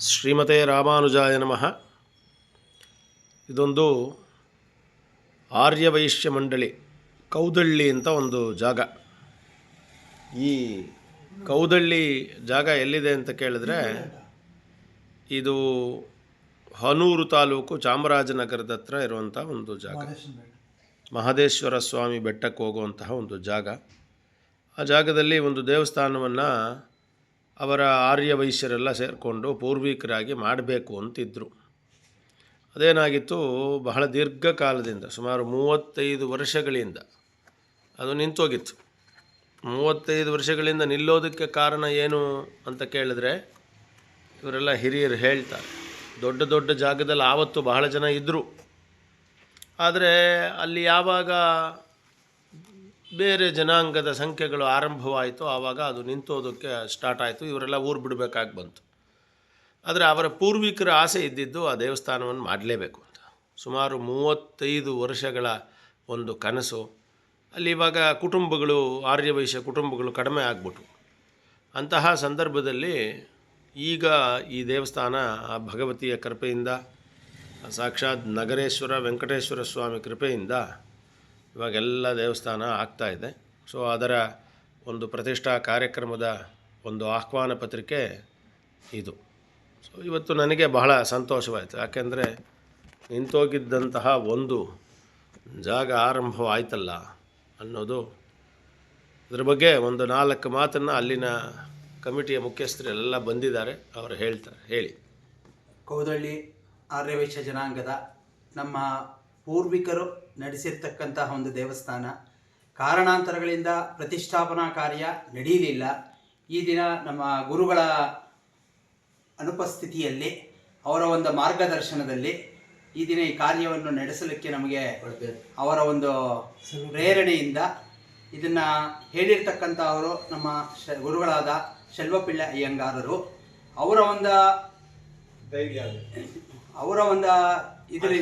ಶ್ರೀಮತೆ ರಾಮಾನುಜಾಯ ನಮಃ. ಇದೊಂದು ಆರ್ಯವೈಶ್ಯ ಮಂಡಳಿ, ಕೌದಳ್ಳಿ ಅಂತ ಒಂದು ಜಾಗ. ಈ ಕೌದಳ್ಳಿ ಜಾಗ ಎಲ್ಲಿದೆ ಅಂತ ಕೇಳಿದ್ರೆ, ಇದು ಹನೂರು ತಾಲೂಕು ಚಾಮರಾಜನಗರದ ಹತ್ರ ಇರುವಂಥ ಒಂದು ಜಾಗ. ಮಹದೇಶ್ವರ ಸ್ವಾಮಿ ಬೆಟ್ಟಕ್ಕೆ ಹೋಗುವಂತಹ ಒಂದು ಜಾಗ. ಆ ಜಾಗದಲ್ಲಿ ಒಂದು ದೇವಸ್ಥಾನವನ್ನು ಅವರ ಆರ್ಯ ವೈಶ್ಯರೆಲ್ಲ ಸೇರಿಕೊಂಡು ಪೂರ್ವಿಕರಾಗಿ ಮಾಡಬೇಕು ಅಂತಿದ್ದರು ಅದೇನಾಗಿತ್ತು? ಬಹಳ ದೀರ್ಘಕಾಲದಿಂದ, ಸುಮಾರು ಮೂವತ್ತೈದು ವರ್ಷಗಳಿಂದ ಅದು ನಿಂತೋಗಿತ್ತು. ಮೂವತ್ತೈದು ವರ್ಷಗಳಿಂದ ನಿಲ್ಲೋದಕ್ಕೆ ಕಾರಣ ಏನು ಅಂತ ಕೇಳಿದ್ರೆ, ಇವರೆಲ್ಲ ಹಿರಿಯರು ಹೇಳ್ತಾರೆ. ದೊಡ್ಡ ದೊಡ್ಡ ಜಾಗದಲ್ಲಿ ಆವತ್ತು ಬಹಳ ಜನ ಇದ್ದರು ಆದರೆ ಅಲ್ಲಿ ಯಾವಾಗ ಬೇರೆ ಜನಾಂಗದ ಸಂಖ್ಯೆಗಳು ಆರಂಭವಾಯಿತು, ಆವಾಗ ಅದು ನಿಂತೋದಕ್ಕೆ ಸ್ಟಾರ್ಟ್ ಆಯಿತು. ಇವರೆಲ್ಲ ಊರು ಬಿಡಬೇಕಾಗಿ ಬಂತು. ಆದರೆ ಅವರ ಪೂರ್ವಿಕರ ಆಸೆ ಇದ್ದಿದ್ದು ಆ ದೇವಸ್ಥಾನವನ್ನು ಮಾಡಲೇಬೇಕು ಅಂತ. ಸುಮಾರು ಮೂವತ್ತೈದು ವರ್ಷಗಳ ಒಂದು ಕನಸು. ಅಲ್ಲಿ ಇವಾಗ ಕುಟುಂಬಗಳು, ಆರ್ಯವೈಶ್ಯ ಕುಟುಂಬಗಳು ಕಡಿಮೆ ಆಗ್ಬಿಟ್ವು. ಅಂತಹ ಸಂದರ್ಭದಲ್ಲಿ ಈಗ ಈ ದೇವಸ್ಥಾನ ಆ ಭಗವತಿಯ ಕೃಪೆಯಿಂದ, ಸಾಕ್ಷಾತ್ ನಗರೇಶ್ವರ, ವೆಂಕಟೇಶ್ವರ ಸ್ವಾಮಿ ಕೃಪೆಯಿಂದ ಇವಾಗೆಲ್ಲ ದೇವಸ್ಥಾನ ಆಗ್ತಾ ಇದೆ. ಸೊ ಅದರ ಒಂದು ಪ್ರತಿಷ್ಠಾ ಕಾರ್ಯಕ್ರಮದ ಒಂದು ಆಹ್ವಾನ ಪತ್ರಿಕೆ ಇದು. ಸೊ ಇವತ್ತು ನನಗೆ ಬಹಳ ಸಂತೋಷವಾಯಿತು. ಯಾಕೆಂದರೆ ನಿಂತೋಗಿದ್ದಂತಹ ಒಂದು ಜಾಗ ಆರಂಭವಾಯ್ತಲ್ಲ ಅನ್ನೋದು ಅದ್ರ ಬಗ್ಗೆ ಒಂದು ನಾಲ್ಕು ಮಾತನ್ನು ಅಲ್ಲಿನ ಕಮಿಟಿಯ ಮುಖ್ಯಸ್ಥರೆಲ್ಲ ಬಂದಿದ್ದಾರೆ. ಅವರು ಹೇಳ್ತಾರೆ, ಹೇಳಿ. ಕೌದಳ್ಳಿ ಆರ್ಯವೈಶ್ಯ ಜನಾಂಗದ ನಮ್ಮ ಪೂರ್ವಿಕರು ನಡೆಸಿರ್ತಕ್ಕಂತಹ ಒಂದು ದೇವಸ್ಥಾನ. ಕಾರಣಾಂತರಗಳಿಂದ ಪ್ರತಿಷ್ಠಾಪನಾ ಕಾರ್ಯ ನಡೆಯಲಿಲ್ಲ. ಈ ದಿನ ನಮ್ಮ ಗುರುಗಳ ಅನುಪಸ್ಥಿತಿಯಲ್ಲಿ ಅವರ ಒಂದು ಮಾರ್ಗದರ್ಶನದಲ್ಲಿ ಈ ದಿನ ಈ ಕಾರ್ಯವನ್ನು ನಡೆಸಲಿಕ್ಕೆ ನಮಗೆ ಅವರ ಒಂದು ಪ್ರೇರಣೆಯಿಂದ ಇದನ್ನು ಹೇಳಿರ್ತಕ್ಕಂಥ ಅವರು ನಮ್ಮ ಶ ಗುರುಗಳಾದ ಶೆಲ್ವಪಿಳ್ಳ ಅಯ್ಯಂಗಾರರು. ಅವರ ಒಂದು ಅವರ ಒಂದು ಇದರ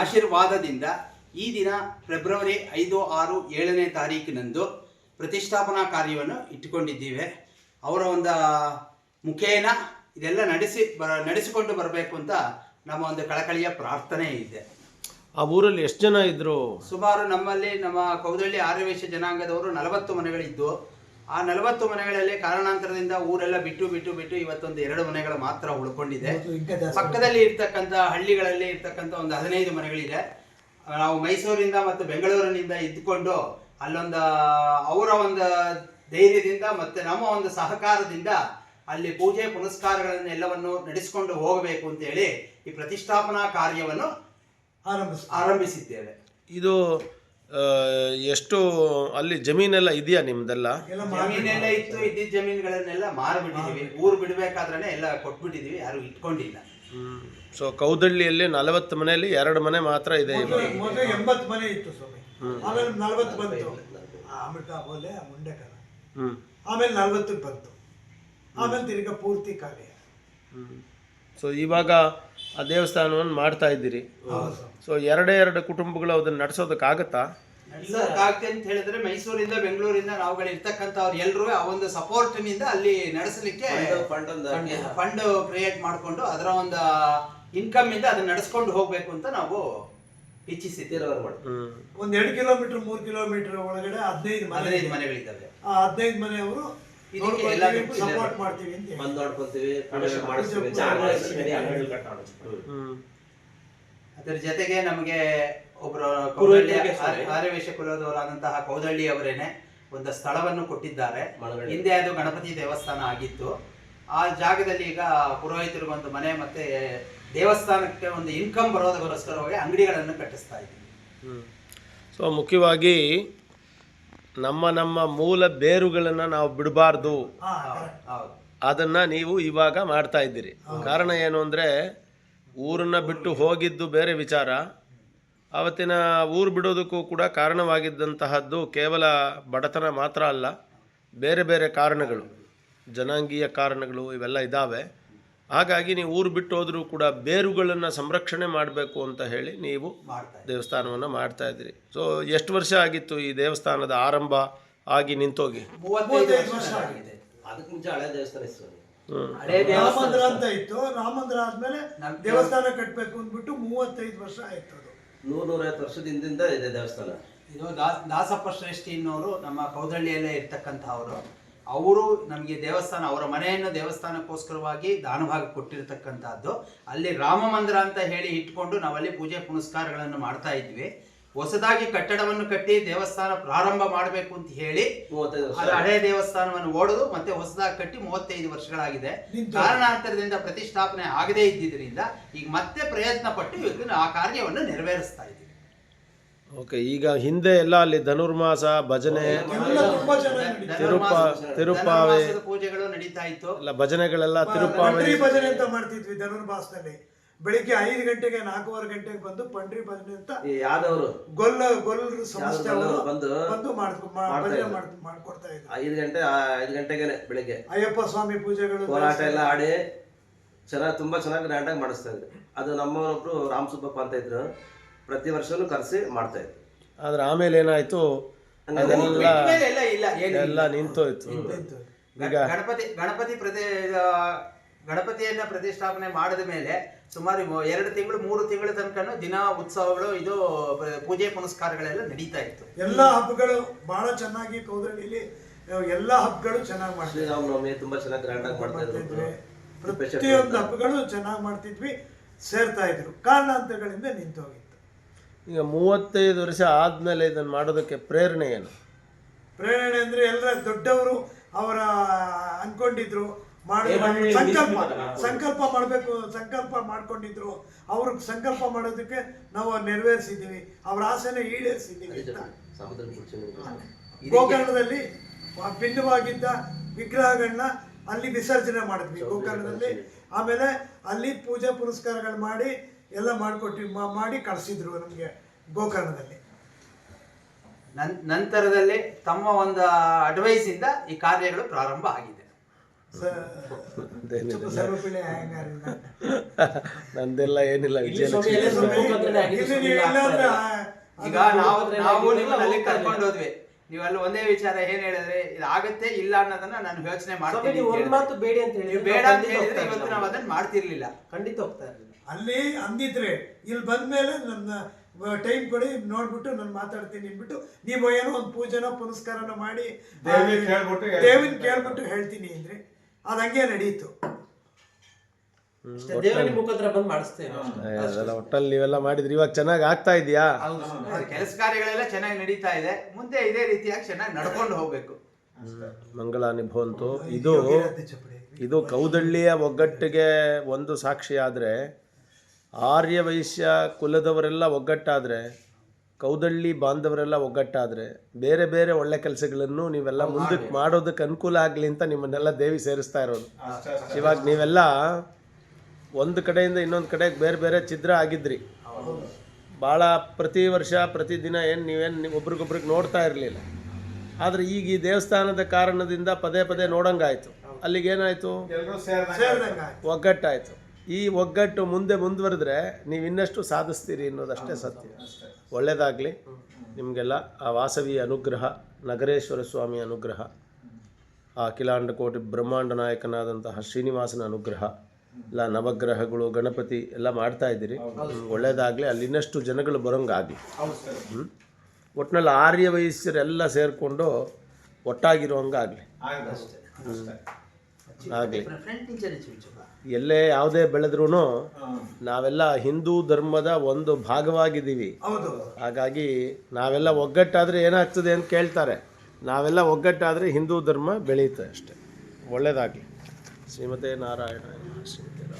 ಆಶೀರ್ವಾದದಿಂದ. ಈ ದಿನ ಫೆಬ್ರವರಿ ಐದು ಆರು ಏಳನೇ ತಾರೀಕಿನಂದು ಪ್ರತಿಷ್ಠಾಪನಾ ಕಾರ್ಯವನ್ನು ಇಟ್ಟುಕೊಂಡಿದ್ದೀವಿ. ಅವರ ಒಂದು ಮುಖೇನ ಇದೆಲ್ಲ ನಡೆಸಿ ಬ ನಡೆಸಿಕೊಂಡು ಬರಬೇಕು ಅಂತ ನಮ್ಮ ಒಂದು ಕಳಕಳಿಯ ಪ್ರಾರ್ಥನೆ ಇದೆ. ಆ ಊರಲ್ಲಿ ಎಷ್ಟು ಜನ ಇದ್ರು? ಸುಮಾರು ನಮ್ಮಲ್ಲಿ ನಮ್ಮ ಕೌದಳ್ಳಿ ಆರ್ಯವೇಶ ಜನಾಂಗದವರು ನಲವತ್ತು ಮನೆಗಳಿದ್ದು ಆ ನಲವತ್ತು ಮನೆಗಳಲ್ಲಿ ಕಾರಣಾಂತರದಿಂದ ಊರೆಲ್ಲ ಬಿಟ್ಟು ಬಿಟ್ಟು ಬಿಟ್ಟು ಇವತ್ತೊಂದು ಎರಡು ಮನೆಗಳು ಮಾತ್ರ ಉಳ್ಕೊಂಡಿದೆ. ಪಕ್ಕದಲ್ಲಿ ಇರ್ತಕ್ಕಂಥ ಹಳ್ಳಿಗಳಲ್ಲಿ ಇರ್ತಕ್ಕಂಥ ಒಂದು ಹದಿನೈದು ಮನೆಗಳಿದೆ. ನಾವು ಮೈಸೂರಿಂದ ಮತ್ತು ಬೆಂಗಳೂರಿನಿಂದ ಇದ್ದುಕೊಂಡು ಅಲ್ಲೊಂದು ಅವರ ಒಂದು ಧೈರ್ಯದಿಂದ ಮತ್ತೆ ನಮ್ಮ ಒಂದು ಸಹಕಾರದಿಂದ ಅಲ್ಲಿ ಪೂಜೆ ಪುನಸ್ಕಾರಗಳನ್ನೆಲ್ಲವನ್ನು ನಡೆಸಿಕೊಂಡು ಹೋಗಬೇಕು ಅಂತ ಹೇಳಿ ಈ ಪ್ರತಿಷ್ಠಾಪನಾ ಕಾರ್ಯವನ್ನು ಆರಂಭಿಸ ಆರಂಭಿಸಿದ್ದೇವೆ. ಇದು ಎಷ್ಟು ಅಲ್ಲಿ ಜಮೀನೆಲ್ಲ ಇದೆಯಾ ನಿಮ್ದೆಲ್ಲ? ಎಲ್ಲ ಜಮೀನೆಲ್ಲ ಇತ್ತು ಇದ್ದಿದ್ದ ಜಮೀನುಗಳನ್ನೆಲ್ಲ ಮಾರ್ಬಿಟ್ಟಿದೀವಿ ಊರು ಬಿಡಬೇಕಾದ್ರೆ ಎಲ್ಲ ಕೊಟ್ಬಿಟ್ಟಿದೀವಿ ಯಾರು ಇಟ್ಕೊಂಡಿಲ್ಲ. ಸೊ ಕೌದಳ್ಳಿಯಲ್ಲಿ ನಲವತ್ತು ಮನೆಯಲ್ಲಿ ಎರಡು ಮನೆ ಮಾತ್ರ ಇದೆ ಇವಾಗ. ಮೊದಲು ಎಂಬತ್ತು ಮನೆ ಇತ್ತು ಸ್ವಾಮಿ. ಆಮೇಲೆ ನಲ್ವತ್ತು ಬಂತು. ಅಮೃತ ಬೋಲೆ ಮುಂಡೆಕರ ಹ್ಞೂ ಆಮೇಲೆ ನಲ್ವತ್ತಕ್ಕೆ ಬಂತು. ಆಮೇಲೆ ತಿರ್ಗಾ ಪೂರ್ತಿ ಖಾಲಿ. ಸೊ ಇವಾಗ ಆ ದೇವಸ್ಥಾನವನ್ನು ಮಾಡ್ತಾ ಇದ್ದೀರಿ. ಸೊ ಎರಡೇ ಎರಡು ಕುಟುಂಬಗಳು ಅದನ್ನು ನಡೆಸೋದಕ್ಕಾಗತ್ತಾ ನಡೆಸೋಕ್ಕಾಗ್ತದೆ ಅಂತ ಹೇಳಿದ್ರೆ ಮೈಸೂರಿಂದ ಬೆಂಗಳೂರಿಂದ ನಾವುಗಳು ಇರ್ತಕ್ಕಂಥವ್ರು ಎಲ್ಲರೂ ಆ ಒಂದು ಸಪೋರ್ಟ್ನಿಂದ ಅಲ್ಲಿ ನಡೆಸಲಿಕ್ಕೆ ಫಂಡ್ ಕ್ರಿಯೇಟ್ ಮಾಡಿಕೊಂಡು ಅದರ ಒಂದು ಇನ್ಕಮ್ ಇಂದ ಅದನ್ನ ನಡೆಸ್ಕೊಂಡು ಹೋಗ್ಬೇಕು ಅಂತ ನಾವು ಇಚ್ಛಿಸಿದ್ದೇವೆ. ಒಂದ್ ಎರಡು ಕಿಲೋಮೀಟರ್ ಮೂರು ಕಿಲೋಮೀಟರ್ ಒಳಗಡೆ ಹದಿನೈದು ಮನೆ ಹದಿನೈದು ಮನೆಗಳಿದ್ದಾವೆ. ಆ ಹದಿನೈದು ಮನೆಯವರು ಇದಕ್ಕೆ. ಸಪೋರ್ಟ್ ಮಾಡ್ತೀವಿ ಅಂತ. ಬಂದ್ ಮಾಡಿಸ್ತೀವಿ ಅದರ ಜೊತೆಗೆ ನಮಗೆ ಒಬ್ರು. ಆರ್ಯವೇಶ ಕುಲದವರಾದಂತಹ ಕೌದಳ್ಳಿ ಅವರೇನೆ ಒಂದು ಸ್ಥಳವನ್ನು ಕೊಟ್ಟಿದ್ದಾರೆ. ಹಿಂದೆ ಅದು ಗಣಪತಿ ದೇವಸ್ಥಾನ ಆಗಿತ್ತು. ಆ ಜಾಗದಲ್ಲಿ ಈಗ ಪುರೋಹಿತರು ಒಂದು ಮನೆ ಮತ್ತೆ ದೇವಸ್ಥಾನಕ್ಕೆ ಒಂದು ಇನ್ಕಮ್ ಬರೋದಕ್ಕೋಸ್ಕರವಾಗಿ ಅಂಗಡಿಗಳನ್ನು ಕಟ್ಟಿಸ್ತಾ ಇದ್ದೀವಿ. ಸೊ ಮುಖ್ಯವಾಗಿ ನಮ್ಮ ನಮ್ಮ ಮೂಲ ಬೇರುಗಳನ್ನು ನಾವು ಬಿಡಬಾರ್ದು. ಅದನ್ನು ನೀವು ಇವಾಗ ಮಾಡ್ತಾ ಇದ್ದೀರಿ. ಕಾರಣ ಏನು ಅಂದರೆ ಊರನ್ನು ಬಿಟ್ಟು ಹೋಗಿದ್ದು ಬೇರೆ ವಿಚಾರ. ಆವತ್ತಿನ ಊರು ಬಿಡೋದಕ್ಕೂ ಕೂಡ ಕಾರಣವಾಗಿದ್ದಂತಹದ್ದು ಕೇವಲ ಬಡತನ ಮಾತ್ರ ಅಲ್ಲ ಬೇರೆ ಬೇರೆ ಕಾರಣಗಳು ಜನಾಂಗೀಯ ಕಾರಣಗಳು ಇವೆಲ್ಲ ಇದ್ದಾವೆ ಹಾಗಾಗಿ ನೀವು ಊರು ಬಿಟ್ಟು ಹೋದರೂ ಕೂಡ ಬೇರುಗಳನ್ನು ಸಂರಕ್ಷಣೆ ಮಾಡಬೇಕು ಅಂತ ಹೇಳಿ ನೀವು ದೇವಸ್ಥಾನವನ್ನು ಮಾಡ್ತಾ ಇದ್ದೀರಿ. ಸೊ ಎಷ್ಟು ವರ್ಷ ಆಗಿತ್ತು ಈ ದೇವಸ್ಥಾನದ ಆರಂಭ ಆಗಿ ನಿಂತೋಗಿ? ಮೂವತ್ತೈದು ಮೂವತ್ತೈದು ವರ್ಷ ವರ್ಷ ಆಗಿದೆ. ಅದಕ್ಕೆ ಮುಂಚೆ ಹಳೆ ದೇವಸ್ಥಾನ ಇತ್ತು ಹಳೆ ದೇವಸ್ಥಾನ ಅಂತ ಇತ್ತು. ರಾಮ ಮಂದಿರ ಆದ್ಮೇಲೆ ದೇವಸ್ಥಾನ ಕಟ್ಟಬೇಕು ಅಂದ್ಬಿಟ್ಟು ಮೂವತ್ತೈದು ವರ್ಷ ಆಯ್ತು ಅದು. ನೂರ ನೂರೈವತ್ತು ವರ್ಷದ ಹಿಂದಿಂದ ಇದೆ ದೇವಸ್ಥಾನ. ಇದು ದಾಸ್ ದಾಸಪ್ಪ ಶ್ರೇಷ್ಠಿ ಅನ್ನೋರು ನಮ್ಮ ಕೌದಳ್ಳಿಯಲ್ಲೇ ಇರ್ತಕ್ಕಂಥವ್ರು. ಅವರು ನಮಗೆ ದೇವಸ್ಥಾನ ಅವರ ಮನೆಯನ್ನು ದೇವಸ್ಥಾನಕ್ಕೋಸ್ಕರವಾಗಿ ದಾನಭಾಗ ಕೊಟ್ಟಿರತಕ್ಕಂಥದ್ದು. ಅಲ್ಲಿ ರಾಮ ಮಂದಿರ ಅಂತ ಹೇಳಿ ಇಟ್ಕೊಂಡು ನಾವಲ್ಲಿ ಪೂಜೆ ಪುನಸ್ಕಾರಗಳನ್ನು ಮಾಡ್ತಾ ಇದ್ವಿ. ಹೊಸದಾಗಿ ಕಟ್ಟಡವನ್ನು ಕಟ್ಟಿ ದೇವಸ್ಥಾನ ಪ್ರಾರಂಭ ಮಾಡಬೇಕು ಅಂತ ಹೇಳಿ ಹಳೆ ದೇವಸ್ಥಾನವನ್ನು ಓಡೋದು ಮತ್ತೆ ಹೊಸದಾಗಿ ಕಟ್ಟಿ ಮೂವತ್ತೈದು ವರ್ಷಗಳಾಗಿದೆ. ಕಾರಣಾಂತರದಿಂದ ಪ್ರತಿಷ್ಠಾಪನೆ ಆಗದೇ ಇದ್ದಿದ್ದರಿಂದ ಈಗ ಮತ್ತೆ ಪ್ರಯತ್ನ ಪಟ್ಟು ಇವತ್ತು ಆ ಕಾರ್ಯವನ್ನು ನೆರವೇರಿಸ್ತಾ ಇದ್ದೀವಿ. ಓಕೆ ಈಗ ಹಿಂದೆ ಎಲ್ಲ ಅಲ್ಲಿ ಧನುರ್ಮಾಸ ಭಜನೆ. ತಿರುಪ ತಿರುಪಾವೆ. ಪೂಜೆಗಳು ನಡೀತಾ ಇತ್ತು. ಎಲ್ಲ ಭಜನೆಗಳೆಲ್ಲ ತಿರುಪಾವೆ. ಭಜನೆ ಅಂತ ಮಾಡ್ತಿದ್ವಿ ಧನುರ್ಮಾಸದಲ್ಲಿ. ಬೆಳಿಗ್ಗೆ ಐದು ಗಂಟೆಗೆ ನಾಲ್ಕೂವರೆ ಗಂಟೆಗೆ ಬಂದು ಪಂಡ್ರಿ ಭಜನೆ ಅಂತ ಯಾದವರು? ಗೊಲ್ಲ ಗೊಲ್ಲರು ಸಂಸ್ಥೆ ಅವರು ಬಂದು ಬಂದು ಮಾಡ್ಕೊಡ್ತಾ ಇದ್ರು. ಐದು ಗಂಟೆ ಐದು ಗಂಟೆಗೆನೆ ಬೆಳಿಗ್ಗೆ. ಅಯ್ಯಪ್ಪ ಸ್ವಾಮಿ ಪೂಜೆಗಳು ಹೋರಾಟ ಎಲ್ಲ ಆಡಿ ಚೆನ್ನಾಗಿ ತುಂಬಾ ಚೆನ್ನಾಗಿ ಗ್ರ್ಯಾಂಡಾಗಿ ಮಾಡಿಸ್ತಾ ಇದ್ರು. ಅದು ನಮ್ಮವರೊಬ್ರು ರಾಮ್ ಸುಬ್ಬಪ್ಪ ಅಂತ ಇದ್ರು. ಪ್ರತಿ ವರ್ಷನೂ ಕರೆಸಿ ಮಾಡ್ತಾ ಇದ್ವಿ. ಆದ್ರೆ ಆಮೇಲೆ ಏನಾಯ್ತು? ಅದೆಲ್ಲ ಎಲ್ಲ ಇಲ್ಲ ಏನಿಲ್ಲ. ಎಲ್ಲ ನಿಂತೋಯ್ತು. ಈಗ ಗಣಪತಿ ಗಣಪತಿ ಪ್ರತಿ ಗಣಪತಿಯನ್ನ ಪ್ರತಿಷ್ಠಾಪನೆ ಮಾಡಿದ ಮೇಲೆ ಸುಮಾರು ಮೂ- ಎರಡು ತಿಂಗಳು ಮೂರು ತಿಂಗಳ ತನಕ ದಿನ ಉತ್ಸವಗಳು ಇದು ಪೂಜೆ ಪುನಸ್ಕಾರಗಳೆಲ್ಲ ನಡೀತಾ ಇತ್ತು. ಎಲ್ಲ ಹಬ್ಬಗಳು ಬಹಳ ಚೆನ್ನಾಗಿ ಕೌದ್ರಳ್ಳಿಲಿ ಎಲ್ಲ ಹಬ್ಬಗಳು ಚೆನ್ನಾಗಿ ಮಾಡ್ತಿದ್ವಿ ಶ್ರೀರಾಮನವಮಿ ತುಂಬಾ ಚೆನ್ನಾಗಿ ಗ್ರ್ಯಾಂಡಾಗಿ ಮಾಡ್ತಾ ಇದ್ರು. ಪ್ರತಿಯೊಂದು ಹಬ್ಬಗಳು ಚೆನ್ನಾಗಿ ಮಾಡ್ತಿದ್ವಿ ಸೇರ್ತಾ ಇದ್ರು. ಕಾರಣಾಂತರಗಳಿಂದ ನಿಂತೋಗಿತ್ತು ಈಗ ಮೂವತ್ತೈದು ವರ್ಷ ಆದಮೇಲೆ ಇದನ್ನು ಮಾಡೋದಕ್ಕೆ ಪ್ರೇರಣೆ ಏನು? ಪ್ರೇರಣೆ ಅಂದರೆ ಎಲ್ಲ ದೊಡ್ಡವರು ಅವರ ಅನ್ಕೊಂಡಿದ್ರು ಮಾಡಿ ಸಂಕಲ್ಪ ಸಂಕಲ್ಪ ಮಾಡಬೇಕು ಸಂಕಲ್ಪ ಮಾಡ್ಕೊಂಡಿದ್ರು. ಅವ್ರಿಗೆ ಸಂಕಲ್ಪ ಮಾಡೋದಕ್ಕೆ ನಾವು ನೆರವೇರಿಸಿದ್ದೀವಿ. ಅವ್ರ ಆಸೆನ ಈಡೇರಿಸಿದ್ದೀವಿ ಅಂತ. ಗೋಕರ್ಣದಲ್ಲಿ ಭಿನ್ನವಾಗಿದ್ದ ವಿಗ್ರಹಗಳನ್ನ ಅಲ್ಲಿ ವಿಸರ್ಜನೆ ಮಾಡಿದ್ವಿ. ಗೋಕರ್ಣದಲ್ಲಿ ಆಮೇಲೆ ಅಲ್ಲಿ ಪೂಜೆ ಪುರಸ್ಕಾರಗಳು ಮಾಡಿ ಎಲ್ಲ ಮಾಡಿಕೊಟ್ಟು ಮಾಡಿ ಕಳಿಸಿದ್ರು ನಮಗೆ ಗೋಕರ್ಣದಲ್ಲಿ. ನನ್- ನಂತರದಲ್ಲಿ ತಮ್ಮ ಒಂದು ಅಡ್ವೈಸ್ ಇಂದ ಈ ಕಾರ್ಯಗಳು ಪ್ರಾರಂಭ ಆಗಿದೆ. ನಂದೆಲ್ಲ ಏನಿಲ್ಲ ಈಗ ನಾವು ನಾವು ನಿಮ್ಮನ್ನ ಅಲ್ಲಿ ಕರ್ಕೊಂಡು ಹೋದ್ವಿ ನೀವು ಅಲ್ಲಿ ಒಂದೇ ವಿಚಾರ ಏನ್ ಹೇಳಿದ್ರೆ ಇದು ಆಗತ್ತೆ ಇಲ್ಲ ಅನ್ನೋದನ್ನ ನಾನು ಯೋಚನೆ ಮಾಡ್ತೀನಿ ಒಂದ್ ಮಾತು ಬೇಡಿ ಅಂತ ಹೇಳಿ ಬೇಡ ಅಂತ ಹೇಳಿದ್ರೆ ಇವತ್ತು ನಾವು ಅದನ್ನ ಮಾಡ್ತಿರ್ಲಿಲ್ಲ. ಖಂಡಿತ ಹೋಗ್ತಾ ಇರಲಿಲ್ಲ. ಅಲ್ಲಿ ಅಂದಿದ್ರೆ ಇಲ್ಲಿ ಬಂದ್ಮೇಲೆ ನನ್ನ ಟೈಮ್ ಕೊಡಿ ನೋಡ್ಬಿಟ್ಟು ನಾನು ಮಾತಾಡ್ತೀನಿ ಅಂದ್ಬಿಟ್ಟು ನೀವು ಏನೋ ಒಂದು ಪೂಜೆನೋ ಪುನಸ್ಕಾರನ ಮಾಡಿ ದೇವಿಗ್ ಕೇಳ್ಬಿಟ್ಟು ಹೇಳ್ತೀನಿ. ದೇವಿನ ಕೇಳ್ಬಿಟ್ಟು ಹೇಳ್ತೀನಿ ಅಂದ್ರೆ ಅದಂಗೆ ಹಂಗೆ ನಡೀತು ಅಷ್ಟೇ ದೇವರ ಮುಖಾಂತರ ಬಂದು ಮಾಡಿಸ್ತೇವೆ ಏ, ಅದೆಲ್ಲ ಒಟ್ಟಲ್ಲಿ ನೀವೆಲ್ಲ ಮಾಡಿದ್ರಿ. ಇವಾಗ ಚೆನ್ನಾಗಿ ಆಗ್ತಾ ಇದೆಯಾ? ಕೆಲಸ ಕಾರ್ಯಗಳೆಲ್ಲ ಚೆನ್ನಾಗಿ ನಡೀತಾ ಇದೆ. ಮುಂದೆ ಇದೇ ರೀತಿಯಾಗಿ ಚೆನ್ನಾಗಿ ನಡ್ಕೊಂಡು ಹೋಗ್ಬೇಕು. ಮಂಗಳ ಭವಂತು ಇದು ಇದು ಕೌದಳ್ಳಿಯ ಒಗ್ಗಟ್ಟಿಗೆ ಒಂದು ಸಾಕ್ಷಿ ಆದರೆ ಆರ್ಯ ವೈಶ್ಯ ಕುಲದವರೆಲ್ಲ ಒಗ್ಗಟ್ಟಾದರೆ ಕೌದಳ್ಳಿ ಬಾಂಧವರೆಲ್ಲ ಒಗ್ಗಟ್ಟಾದರೆ ಬೇರೆ ಬೇರೆ ಒಳ್ಳೆ ಕೆಲಸಗಳನ್ನು ನೀವೆಲ್ಲ ಮುಂದಕ್ಕೆ ಮಾಡೋದಕ್ಕೆ ಅನುಕೂಲ ಆಗಲಿ ಅಂತ ನಿಮ್ಮನ್ನೆಲ್ಲ ದೇವಿ ಸೇರಿಸ್ತಾ ಇರೋದು. ಇವಾಗ ನೀವೆಲ್ಲ ಒಂದು ಕಡೆಯಿಂದ ಇನ್ನೊಂದು ಕಡೆಗೆ ಬೇರೆ ಬೇರೆ ಛಿದ್ರ ಆಗಿದ್ರಿ. ಭಾಳ ಪ್ರತಿ ವರ್ಷ ಪ್ರತಿದಿನ ಏನು ನೀವೇನು ಒಬ್ರಿಗೊಬ್ರಿಗೆ ನೋಡ್ತಾ ಇರಲಿಲ್ಲ. ಆದರೆ ಈಗ ಈ ದೇವಸ್ಥಾನದ ಕಾರಣದಿಂದ ಪದೇ ಪದೇ ನೋಡಂಗಾಯ್ತು. ಅಲ್ಲಿಗೇನಾಯಿತು ಒಗ್ಗಟ್ಟಾಯಿತು ಈ ಒಗ್ಗಟ್ಟು ಮುಂದೆ ಮುಂದುವರೆದ್ರೆ ನೀವು ಇನ್ನಷ್ಟು ಸಾಧಿಸ್ತೀರಿ ಅನ್ನೋದಷ್ಟೇ ಸತ್ಯ. ಒಳ್ಳೆಯದಾಗಲಿ ನಿಮಗೆಲ್ಲ ಆ ವಾಸವಿ ಅನುಗ್ರಹ ನಗರೇಶ್ವರ ಸ್ವಾಮಿ ಅನುಗ್ರಹ ಆ ಕಿಲಾಂಡ ಕೋಟಿ ಬ್ರಹ್ಮಾಂಡ ನಾಯಕನಾದಂತಹ ಶ್ರೀನಿವಾಸನ ಅನುಗ್ರಹ. ಎಲ್ಲ ನವಗ್ರಹಗಳು, ಗಣಪತಿ ಎಲ್ಲ ಮಾಡ್ತಾ ಇದ್ದೀರಿ. ಒಳ್ಳೆಯದಾಗಲಿ ಅಲ್ಲಿ ಇನ್ನಷ್ಟು ಜನಗಳು ಬರೋಂಗಾಗಲಿ. ಹ್ಞೂ ಒಟ್ಟಿನಲ್ಲಿ ಆರ್ಯ ವಯಸ್ಸರೆಲ್ಲ ಸೇರಿಕೊಂಡು ಒಟ್ಟಾಗಿರೋಂಗಾಗಲಿ. ಆಗಲಿ. ಎಲ್ಲೇ ಯಾವುದೇ ಬೆಳೆದ್ರೂ ನಾವೆಲ್ಲ ಹಿಂದೂ ಧರ್ಮದ ಒಂದು ಭಾಗವಾಗಿದ್ದೀವಿ. ಹಾಗಾಗಿ ನಾವೆಲ್ಲ ಒಗ್ಗಟ್ಟಾದರೆ ಏನಾಗ್ತದೆ ಅಂತ ಕೇಳ್ತಾರೆ. ನಾವೆಲ್ಲ ಒಗ್ಗಟ್ಟಾದರೆ ಹಿಂದೂ ಧರ್ಮ ಬೆಳೆಯುತ್ತೆ ಅಷ್ಟೆ. ಒಳ್ಳೆಯದಾಗಲಿ ಶ್ರೀಮತೆ ನಾರಾಯಣ